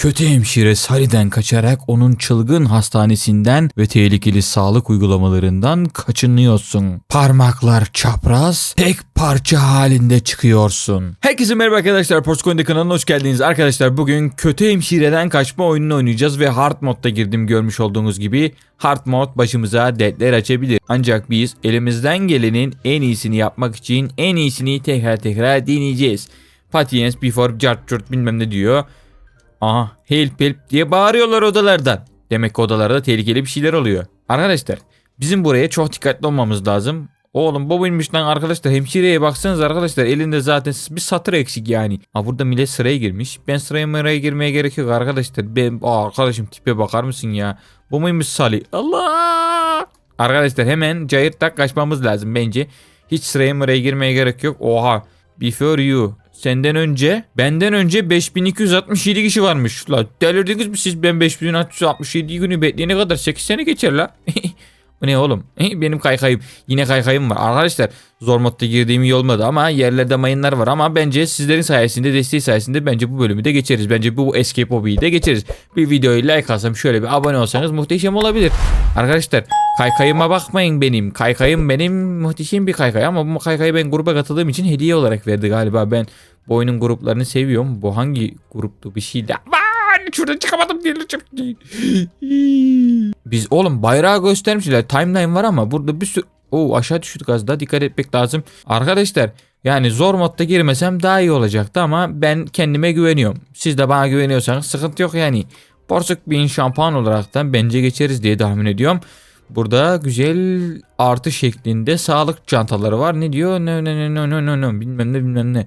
Kötü hemşire Sally'den kaçarak onun çılgın hastanesinden ve tehlikeli sağlık uygulamalarından kaçınıyorsun. Parmaklar çapraz, tek parça halinde çıkıyorsun. Herkese merhaba arkadaşlar. Porskoy'un kanalına hoş geldiniz. Arkadaşlar bugün kötü hemşireden kaçma oyununu oynayacağız ve hard modda girdim görmüş olduğunuz gibi. Hard mod başımıza dertler açabilir. Ancak biz elimizden gelenin en iyisini yapmak için en iyisini tekrar tekrar deneyeceğiz. Patience before jurt bilmem ne diyor. Aha help help diye bağırıyorlar odalardan. Demek ki odalarda tehlikeli bir şeyler oluyor. Arkadaşlar bizim buraya çok dikkatli olmamız lazım. Oğlum bu buymuş lan arkadaşlar hemşireye baksanız arkadaşlar elinde zaten bir satır eksik yani. Ha burada millet sıraya girmiş. Ben sıraya mıraya girmeye gerek yok arkadaşlar. Ben Aa, arkadaşım tipe bakar mısın ya? Bu muymuş Salih? Allah! Arkadaşlar hemen cayırtak kaçmamız lazım bence. Hiç sıraya mıraya girmeye gerek yok. Oha. Before you. Senden önce, benden önce 5267 kişi varmış. La delirdiniz mi siz? Ben 5667 günü bekleyene kadar 8 sene geçer la. Bu ne oğlum? Benim kaykayım. Yine kaykayım var. Arkadaşlar zor modda girdiğim iyi olmadı ama yerlerde mayınlar var ama bence sizlerin sayesinde desteği sayesinde bence bu bölümü de geçeriz. Bence bu escape hobby'yi de geçeriz. Bir videoyu like alsam şöyle bir abone olsanız muhteşem olabilir. Arkadaşlar kaykayıma bakmayın benim. Kaykayım benim muhteşem bir kaykay ama bu kaykayı ben gruba katıldığım için hediye olarak verdi galiba. Ben bu oyunun gruplarını seviyorum. Bu hangi gruptu bir şeydi? Aman şuradan çıkamadım diye Biz oğlum bayrağı göstermişler. Timeline var ama burada bir sürü... Oo aşağı düştük az daha dikkat etmek lazım. Arkadaşlar yani zor modda girmesem daha iyi olacaktı ama ben kendime güveniyorum. Siz de bana güveniyorsanız sıkıntı yok yani. Borsuk bir şampuan olaraktan bence geçeriz diye tahmin ediyorum. Burada güzel artı şeklinde sağlık çantaları var. Ne diyor? Ne ne ne ne ne ne ne bilmem ne bilmem ne.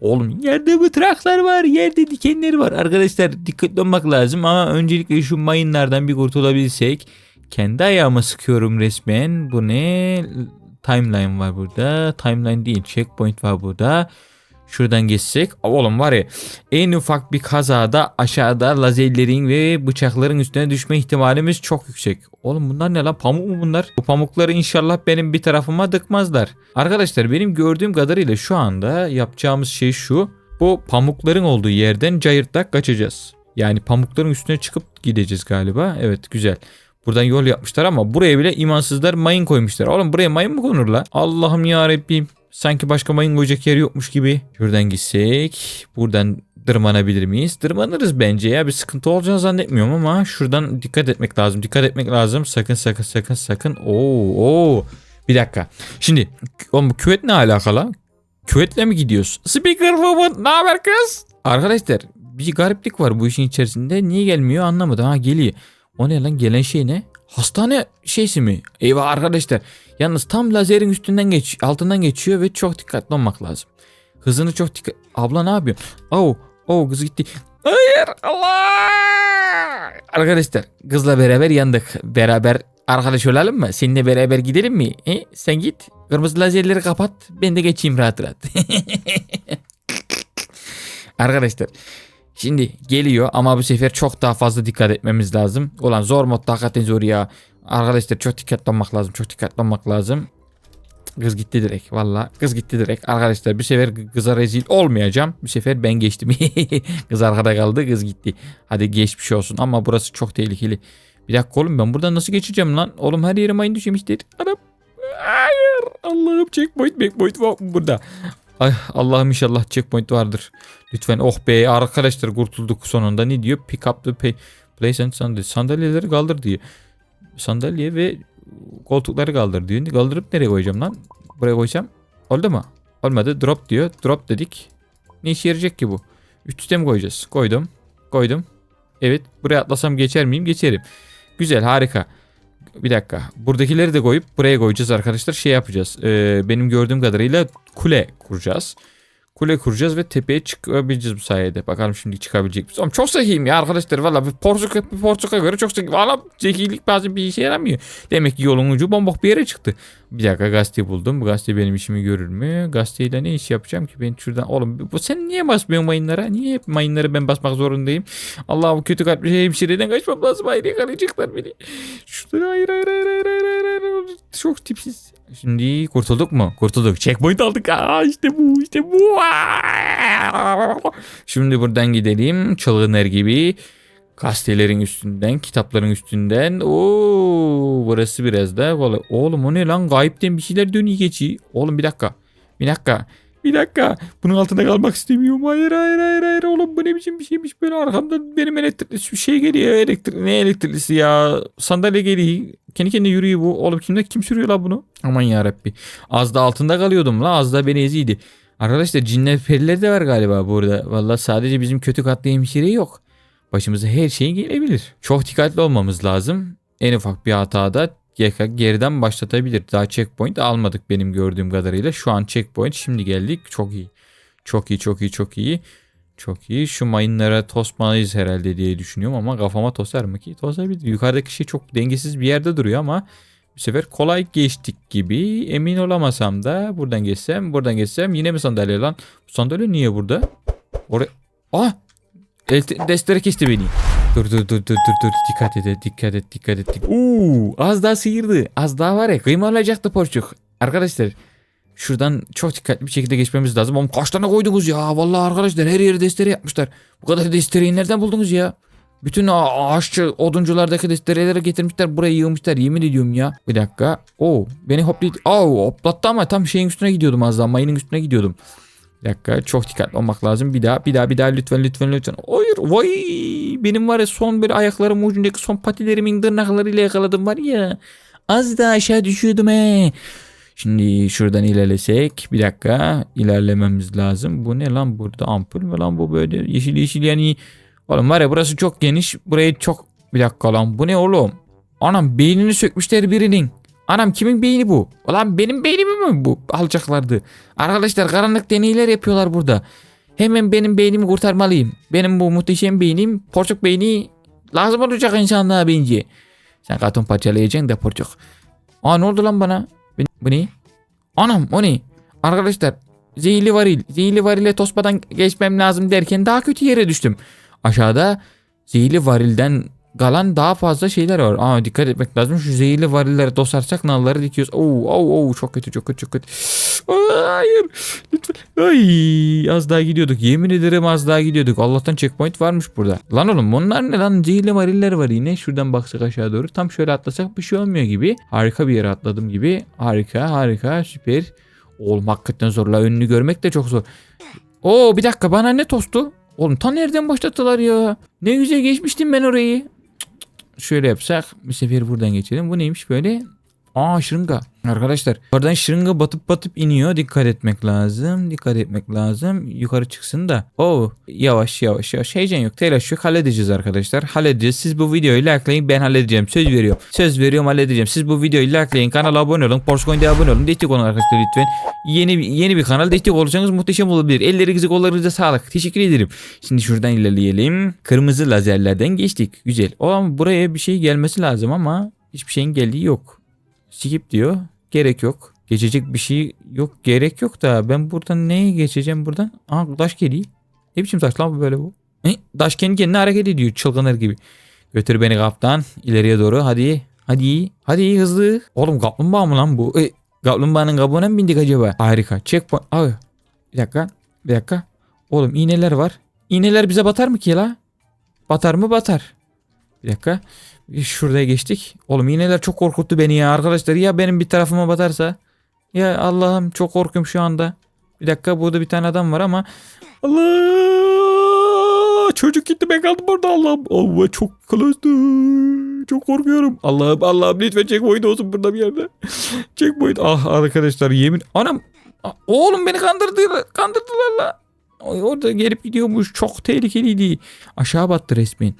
Oğlum yerde mıtraklar var, yerde dikenler var. Arkadaşlar dikkatli olmak lazım ama öncelikle şu mayınlardan bir kurtulabilsek. Kendi ayağıma sıkıyorum resmen. Bu ne? Timeline var burada. Timeline değil, checkpoint var burada. Şuradan geçsek. Oğlum var ya en ufak bir kazada aşağıda lazerlerin ve bıçakların üstüne düşme ihtimalimiz çok yüksek. Oğlum bunlar ne lan pamuk mu bunlar? Bu pamukları inşallah benim bir tarafıma dıkmazlar. Arkadaşlar benim gördüğüm kadarıyla şu anda yapacağımız şey şu. Bu pamukların olduğu yerden cayırtlak kaçacağız. Yani pamukların üstüne çıkıp gideceğiz galiba. Evet güzel. Buradan yol yapmışlar ama buraya bile imansızlar mayın koymuşlar. Oğlum buraya mayın mı konur la? Allah'ım ya Rabbim. Sanki başka mayın koyacak yer yokmuş gibi. Şuradan gitsek. Buradan tırmanabilir miyiz? Tırmanırız bence ya. Bir sıkıntı olacağını zannetmiyorum ama şuradan dikkat etmek lazım. Dikkat etmek lazım. Sakın sakın sakın sakın. Oo, oo. Bir dakika. Şimdi oğlum bu küvet ne alakalı? Küvetle mi gidiyoruz? Speaker woman ne haber kız? Arkadaşlar bir gariplik var bu işin içerisinde. Niye gelmiyor anlamadım. Ha geliyor. O ne lan gelen şey ne? Hastane şeysi mi? Eyvah arkadaşlar. Yalnız tam lazerin üstünden geç, altından geçiyor ve çok dikkatli olmak lazım. Hızını çok dikkat... Abla ne yapıyorsun? Oh, oh kız gitti. Hayır Allah! Arkadaşlar kızla beraber yandık. Beraber arkadaş olalım mı? Seninle beraber gidelim mi? He? Sen git. Kırmızı lazerleri kapat. Ben de geçeyim rahat rahat. Arkadaşlar Şimdi geliyor ama bu sefer çok daha fazla dikkat etmemiz lazım. Ulan zor modda hakikaten zor ya. Arkadaşlar çok dikkatli olmak lazım. Çok dikkatli olmak lazım. Kız gitti direkt valla. Kız gitti direkt. Arkadaşlar bir sefer kıza rezil olmayacağım. Bir sefer ben geçtim. kız arkada kaldı kız gitti. Hadi geçmiş olsun ama burası çok tehlikeli. Bir dakika oğlum ben buradan nasıl geçeceğim lan? Oğlum her yere mayın düşmüştir. Anam. Hayır. Allah'ım checkpoint checkpoint burada. Ay Allah'ım inşallah checkpoint vardır. Lütfen oh be arkadaşlar kurtulduk sonunda. Ne diyor? Pick up the pay, place and sandalye. Sandalyeleri kaldır diyor. Sandalye ve koltukları kaldır diyor. Kaldırıp nereye koyacağım lan? Buraya koyacağım. Oldu mu? Olmadı. Drop diyor. Drop dedik. Ne işe yarayacak ki bu? Üst mi koyacağız? Koydum. Koydum. Evet. Buraya atlasam geçer miyim? Geçerim. Güzel harika. Bir dakika. Buradakileri de koyup buraya koyacağız arkadaşlar. Şey yapacağız. Ee, benim gördüğüm kadarıyla kule kuracağız. Kule kuracağız ve tepeye çıkabileceğiz bu sayede. Bakalım şimdi çıkabilecek miyiz? Oğlum çok zekiyim ya arkadaşlar. Valla bir porsuka, bir porsuka göre çok zekiyim. Valla zekilik bazen bir işe yaramıyor. Demek ki yolun ucu bombok bir yere çıktı. Bir dakika gazete buldum. Bu gazete benim işimi görür mü? Gazeteyle ne iş yapacağım ki? Ben şuradan oğlum bu sen niye basmıyorsun mayınlara? Niye hep mayınları ben basmak zorundayım? Allah bu kötü kalpli hemşireden kaçmam lazım. Hayır yakalayacaklar beni. Şurada hayır hayır hayır hayır hayır hayır. Çok tipsiz. Şimdi kurtulduk mu? Kurtulduk. Checkpoint aldık. Aa işte bu işte bu. Şimdi buradan gidelim çılgınlar gibi. Gazetelerin üstünden, kitapların üstünden. Oo, burası biraz da vallahi. Oğlum o ne lan? Gayipten bir şeyler dönüyor geçi. Oğlum bir dakika. Bir dakika. Bir dakika. Bunun altında kalmak istemiyorum. Hayır hayır hayır hayır oğlum bu ne biçim bir şeymiş böyle arkamda benim elektrikli şey geliyor. Elektrik ne elektriklisi ya? Sandalye geliyor. Kendi kendine yürüyor bu. Oğlum kimde kim sürüyor la bunu? Aman ya Rabbi. Az da altında kalıyordum la. Az da beni eziydi. Arkadaşlar cinler periler de var galiba burada. Valla sadece bizim kötü katlı hemşire yok. Başımıza her şey gelebilir. Çok dikkatli olmamız lazım. En ufak bir hatada geriden başlatabilir. Daha checkpoint almadık benim gördüğüm kadarıyla. Şu an checkpoint şimdi geldik. Çok iyi. Çok iyi çok iyi çok iyi. Çok iyi. Şu mayınlara tosmalıyız herhalde diye düşünüyorum ama kafama tosar mı ki? Tosabilir. Yukarıdaki şey çok dengesiz bir yerde duruyor ama bu sefer kolay geçtik gibi. Emin olamasam da buradan geçsem buradan geçsem yine mi sandalye lan? Bu sandalye niye burada? Oraya... Ah! Destere kesti beni. Dur dur dur dur dur dur. Dikkat et dikkat et dikkat et. Uuu az daha sıyırdı. Az daha var ya kıyma olacaktı porçuk. Arkadaşlar şuradan çok dikkatli bir şekilde geçmemiz lazım. Oğlum kaç tane koydunuz ya? Vallahi arkadaşlar her yeri destere yapmışlar. Bu kadar destereyi nereden buldunuz ya? Bütün ağaççı odunculardaki destereleri getirmişler buraya yığmışlar yemin ediyorum ya. Bir dakika. Oo beni hoplayıp Oo hoplattı ama tam şeyin üstüne gidiyordum az daha mayının üstüne gidiyordum. Bir dakika çok dikkatli olmak lazım. Bir daha bir daha bir daha lütfen lütfen lütfen. Hayır vay benim var ya son böyle ayaklarım ucundaki son patilerimin tırnaklarıyla yakaladım var ya. Az daha aşağı düşüyordum he. Şimdi şuradan ilerlesek bir dakika ilerlememiz lazım. Bu ne lan burada ampul mü lan bu böyle yeşil yeşil yani. Oğlum var ya burası çok geniş. Burayı çok bir dakika lan bu ne oğlum? Anam beynini sökmüşler birinin. Anam kimin beyni bu? Ulan benim beynim mi bu? Alacaklardı. Arkadaşlar karanlık deneyler yapıyorlar burada. Hemen benim beynimi kurtarmalıyım. Benim bu muhteşem beynim, porçuk beyni lazım olacak insanlığa bence. Sen karton parçalayacaksın da porçuk. Aa ne oldu lan bana? Bu- ne? Anam o ne? Arkadaşlar zehirli varil. Zehirli varile tosmadan geçmem lazım derken daha kötü yere düştüm. Aşağıda zehirli varilden kalan daha fazla şeyler var. Aa dikkat etmek lazım. Şu zehirli varilleri dosarsak nalları dikiyoruz. Oo, oo, oo, çok kötü çok kötü çok kötü. Hayır. Lütfen. Ay, az daha gidiyorduk. Yemin ederim az daha gidiyorduk. Allah'tan checkpoint varmış burada. Lan oğlum bunlar ne lan? Zehirli variller var yine. Şuradan baksak aşağı doğru. Tam şöyle atlasak bir şey olmuyor gibi. Harika bir yere atladım gibi. Harika harika süper. Oğlum hakikaten zor. La önünü görmek de çok zor. Oo bir dakika bana ne tostu? Oğlum ta nereden başlattılar ya? Ne güzel geçmiştim ben orayı. Şöyle yapsak bir sefer buradan geçelim. Bu neymiş böyle? Aa şırınga. Arkadaşlar oradan şırınga batıp batıp iniyor. Dikkat etmek lazım. Dikkat etmek lazım. Yukarı çıksın da. Oo yavaş yavaş yavaş. Heyecan yok. Telaş yok. Halledeceğiz arkadaşlar. Halledeceğiz. Siz bu videoyu likelayın. Ben halledeceğim. Söz veriyorum. Söz veriyorum halledeceğim. Siz bu videoyu likelayın. Kanala abone olun. Porscoin'de abone olun. Destek olun arkadaşlar lütfen. Yeni yeni bir kanal destek olursanız muhteşem olabilir. Ellerinize kollarınıza sağlık. Teşekkür ederim. Şimdi şuradan ilerleyelim. Kırmızı lazerlerden geçtik. Güzel. O ama buraya bir şey gelmesi lazım ama hiçbir şeyin geldiği yok. Skip diyor. Gerek yok. Geçecek bir şey yok. Gerek yok da ben buradan neye geçeceğim buradan? Aa taş geliyor. Ne biçim taş lan bu böyle bu? E, taş kendi kendine hareket ediyor çılgınlar gibi. Götür beni kaptan ileriye doğru hadi. Hadi. Hadi hızlı. Oğlum kaplumbağa mı lan bu? E, kaplumbağanın kabuğuna mı bindik acaba? Harika. Checkpoint. Abi. Bir dakika. Bir dakika. Oğlum iğneler var. İğneler bize batar mı ki la? Batar mı batar. Bir dakika. Şuraya geçtik. Oğlum iğneler çok korkuttu beni ya arkadaşlar. Ya benim bir tarafıma batarsa. Ya Allah'ım çok korkuyorum şu anda. Bir dakika burada bir tane adam var ama. Allah! Çocuk gitti ben kaldım burada Allah'ım. Allah çok kılıçtı. Çok korkuyorum. Allah'ım Allah'ım lütfen checkpoint olsun burada bir yerde. checkpoint. Ah arkadaşlar yemin. Anam. Ah, Oğlum beni kandırdı. Kandırdılar la. Orada gelip gidiyormuş. Çok tehlikeliydi. Aşağı battı resmen.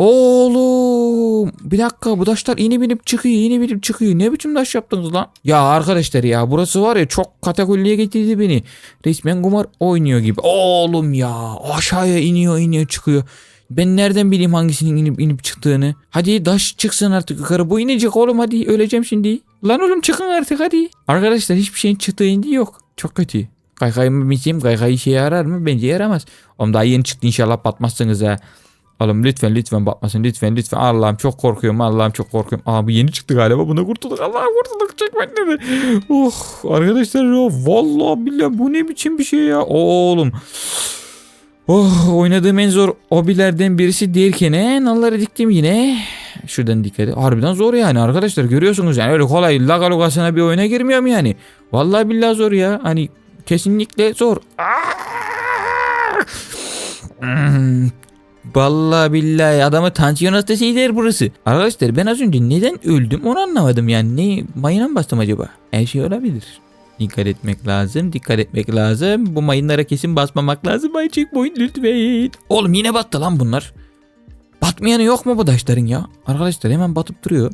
Oğlum bir dakika bu taşlar inip inip çıkıyor inip inip çıkıyor. Ne biçim taş yaptınız lan? Ya arkadaşlar ya burası var ya çok katakulliye getirdi beni. Resmen kumar oynuyor gibi. Oğlum ya aşağıya iniyor iniyor çıkıyor. Ben nereden bileyim hangisinin inip inip çıktığını. Hadi taş çıksın artık yukarı. Bu inecek oğlum hadi öleceğim şimdi. Lan oğlum çıkın artık hadi. Arkadaşlar hiçbir şeyin çıktığı indi yok. Çok kötü. Kaykayımı biçeyim kaykay işe yarar mı? Bence yaramaz. Oğlum daha yeni çıktı inşallah batmazsınız ha. Oğlum lütfen lütfen bakmasın lütfen lütfen Allah'ım çok korkuyorum Allah'ım çok korkuyorum. Aa bu yeni çıktı galiba buna kurtulduk Allah'ım kurtulduk çekmekleri. Oh arkadaşlar ya vallahi billahi bu ne biçim bir şey ya oğlum. Oh oynadığım en zor hobilerden birisi derken he, nalları diktim yine. Şuradan dikkat et. Harbiden zor yani arkadaşlar görüyorsunuz yani öyle kolay laga logasına bir oyuna girmiyorum yani. Vallahi billahi zor ya. Hani kesinlikle zor. Hmm, Vallahi billahi adamı tansiyon hastası eder burası. Arkadaşlar ben az önce neden öldüm onu anlamadım yani. Ne mayına mı bastım acaba? Her şey olabilir. Dikkat etmek lazım. Dikkat etmek lazım. Bu mayınlara kesin basmamak lazım. Ay checkpoint lütfen. Oğlum yine battı lan bunlar. Batmayanı yok mu bu taşların ya? Arkadaşlar hemen batıp duruyor.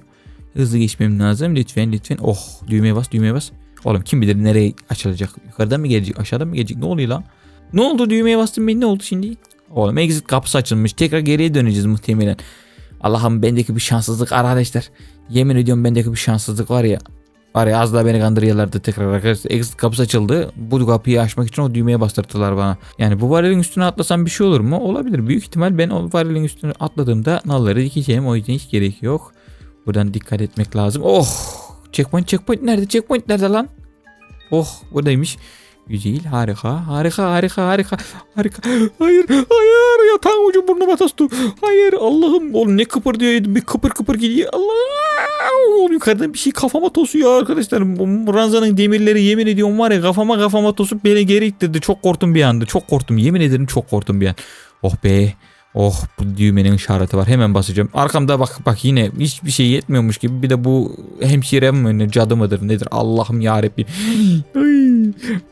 Hızlı geçmem lazım. Lütfen lütfen. Oh düğmeye bas düğmeye bas. Oğlum kim bilir nereye açılacak? Yukarıdan mı gelecek? Aşağıdan mı gelecek? Ne oluyor lan? Ne oldu düğmeye bastım ben ne oldu şimdi? Oğlum exit kapısı açılmış. Tekrar geriye döneceğiz muhtemelen. Allah'ım bendeki bir şanssızlık arkadaşlar. Yemin ediyorum bendeki bir şanssızlık var ya. Var ya az daha beni kandırıyorlardı tekrar arkadaşlar. Exit kapısı açıldı. Bu kapıyı açmak için o düğmeye bastırdılar bana. Yani bu varilin üstüne atlasam bir şey olur mu? Olabilir. Büyük ihtimal ben o varilin üstüne atladığımda nalları dikeceğim. O yüzden hiç gerek yok. Buradan dikkat etmek lazım. Oh! Checkpoint checkpoint nerede? Checkpoint nerede lan? Oh buradaymış. Güzel harika harika harika harika harika. Hayır hayır yatağın ucu burnuma tostu. Hayır Allah'ım oğlum ne kıpır diyor bir kıpır kıpır gidiyor. Allah oğlum yukarıdan bir şey kafama tosuyor arkadaşlar. Bu ranzanın demirleri yemin ediyorum var ya kafama kafama tosup beni geri ittirdi. Çok korktum bir anda çok korktum yemin ederim çok korktum bir an. Oh be. Oh bu düğmenin işareti var. Hemen basacağım. Arkamda bak bak yine hiçbir şey yetmiyormuş gibi. Bir de bu hemşire mi cadı mıdır nedir? Allah'ım yarabbim.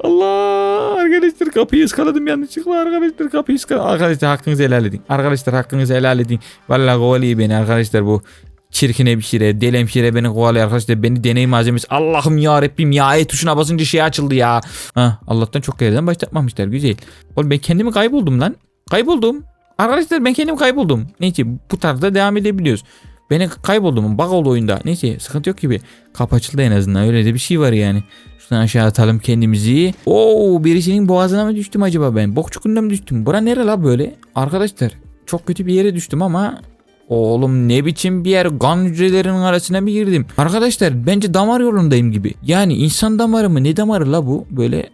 Allah arkadaşlar kapıyı ıskaladım yanlışlıkla arkadaşlar kapıyı ıskaladım. Arkadaşlar hakkınızı helal edin. Arkadaşlar hakkınızı helal edin. Vallahi kovalıyor beni arkadaşlar bu. Çirkin hemşire, deli hemşire beni kovalıyor arkadaşlar. Beni deney malzemesi. Allah'ım ya Rabbim ya. E tuşuna basınca şey açıldı ya. Ha, Allah'tan çok yerden başlatmamışlar. Güzel. Oğlum ben kendimi kayboldum lan. Kayboldum. Arkadaşlar ben kendim kayboldum. Neyse bu tarzda devam edebiliyoruz. Beni kayboldum. Bug oldu oyunda. Neyse sıkıntı yok gibi. Kapı açıldı en azından. Öyle de bir şey var yani. Şuradan aşağı atalım kendimizi. Oo birisinin boğazına mı düştüm acaba ben? Bok çukuruna mı düştüm? Bura nere la böyle? Arkadaşlar çok kötü bir yere düştüm ama Oğlum ne biçim bir yer kan hücrelerinin arasına mı girdim? Arkadaşlar bence damar yolundayım gibi. Yani insan damarı mı ne damarı la bu? Böyle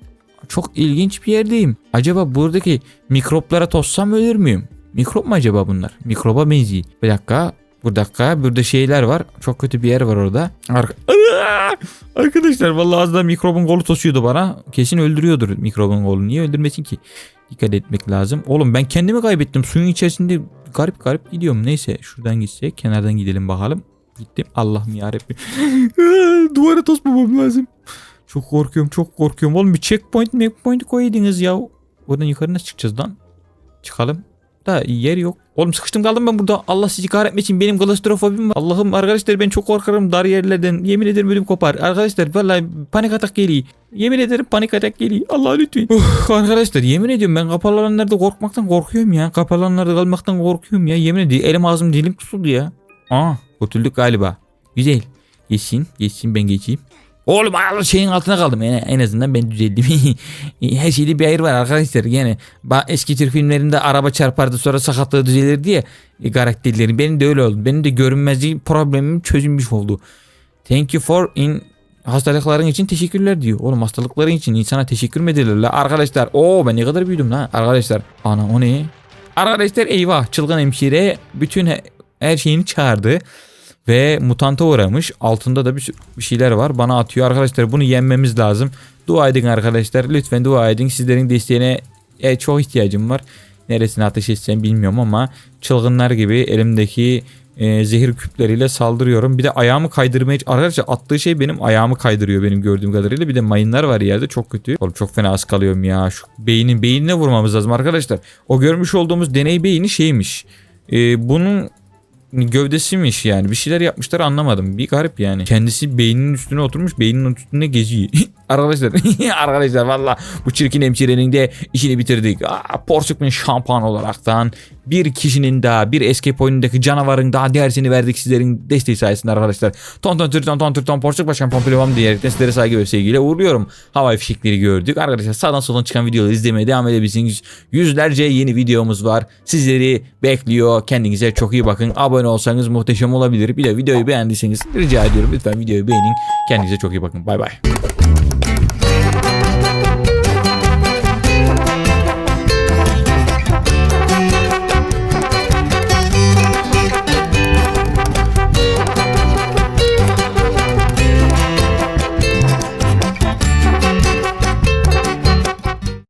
çok ilginç bir yerdeyim. Acaba buradaki mikroplara tossam ölür müyüm? Mikrop mu acaba bunlar? Mikroba benziyor. Bir dakika. Bu dakika burada şeyler var. Çok kötü bir yer var orada. Arka... Arkadaşlar vallahi az da mikrobun kolu tosuyordu bana. Kesin öldürüyordur mikrobun kolu. Niye öldürmesin ki? Dikkat etmek lazım. Oğlum ben kendimi kaybettim. Suyun içerisinde garip garip gidiyorum. Neyse şuradan gitsek. Kenardan gidelim bakalım. Gittim. Allah'ım yarabbim. Duvara tosmamam lazım. Çok korkuyorum çok korkuyorum. Oğlum bir checkpoint checkpoint koydunuz ya. Oradan yukarı nasıl çıkacağız lan? Çıkalım. Da yer yok. Oğlum sıkıştım kaldım ben burada. Allah sizi kahretmesin. Benim klostrofobim var. Allah'ım arkadaşlar ben çok korkarım dar yerlerden. Yemin ederim ödüm kopar. Arkadaşlar vallahi panik atak geliyor. Yemin ederim panik atak geliyor. Allah lütfen. Uf, arkadaşlar yemin ediyorum ben kapalı alanlarda korkmaktan korkuyorum ya. Kapalı alanlarda kalmaktan korkuyorum ya. Yemin ediyorum elim ağzım dilim tutuldu ya. Aa kurtulduk galiba. Güzel. Geçsin. Geçsin ben geçeyim. Oğlum ayarlı şeyin altına kaldım. Yani en azından ben düzeldim. Her şeyde bir ayır var arkadaşlar. Yani eski Türk filmlerinde araba çarpardı sonra sakatlığı düzelirdi diye karakterlerin. Benim de öyle oldu. Benim de görünmezliği problemim çözülmüş oldu. Thank you for in hastalıkların için teşekkürler diyor. Oğlum hastalıkların için insana teşekkür mü la? Arkadaşlar o ben ne kadar büyüdüm la. Arkadaşlar ana o ne? Arkadaşlar eyvah çılgın hemşire bütün he- her şeyini çağırdı. Ve mutanta uğramış. Altında da bir, bir şeyler var. Bana atıyor. Arkadaşlar bunu yenmemiz lazım. Dua edin arkadaşlar. Lütfen dua edin. Sizlerin desteğine e, çok ihtiyacım var. Neresine ateş etsem bilmiyorum ama çılgınlar gibi elimdeki e, zehir küpleriyle saldırıyorum. Bir de ayağımı kaydırmaya... Arkadaşlar attığı şey benim ayağımı kaydırıyor benim gördüğüm kadarıyla. Bir de mayınlar var yerde çok kötü. Oğlum çok fena kalıyorum ya. Şu beynin beynine vurmamız lazım arkadaşlar. O görmüş olduğumuz deney beyni şeymiş. E, bunun gövdesiymiş yani. Bir şeyler yapmışlar anlamadım. Bir garip yani. Kendisi beyninin üstüne oturmuş beyninin üstünde geziyor. Arkadaşlar arkadaşlar valla bu çirkin hemşirenin de işini bitirdik. Aa, Porsukman şampuan olaraktan bir kişinin daha bir escape oyunundaki canavarın daha dersini verdik sizlerin desteği sayesinde arkadaşlar. Ton ton tür ton ton tür ton Porsuk başkan pompilivam diyerekten sizlere saygı ve sevgiyle uğurluyorum. Havai fişekleri gördük. Arkadaşlar sağdan soldan çıkan videoları izlemeye devam edebilirsiniz. Yüzlerce yeni videomuz var. Sizleri bekliyor. Kendinize çok iyi bakın. Abone olsanız muhteşem olabilir. Bir de videoyu beğendiyseniz rica ediyorum lütfen videoyu beğenin. Kendinize çok iyi bakın. Bay bay.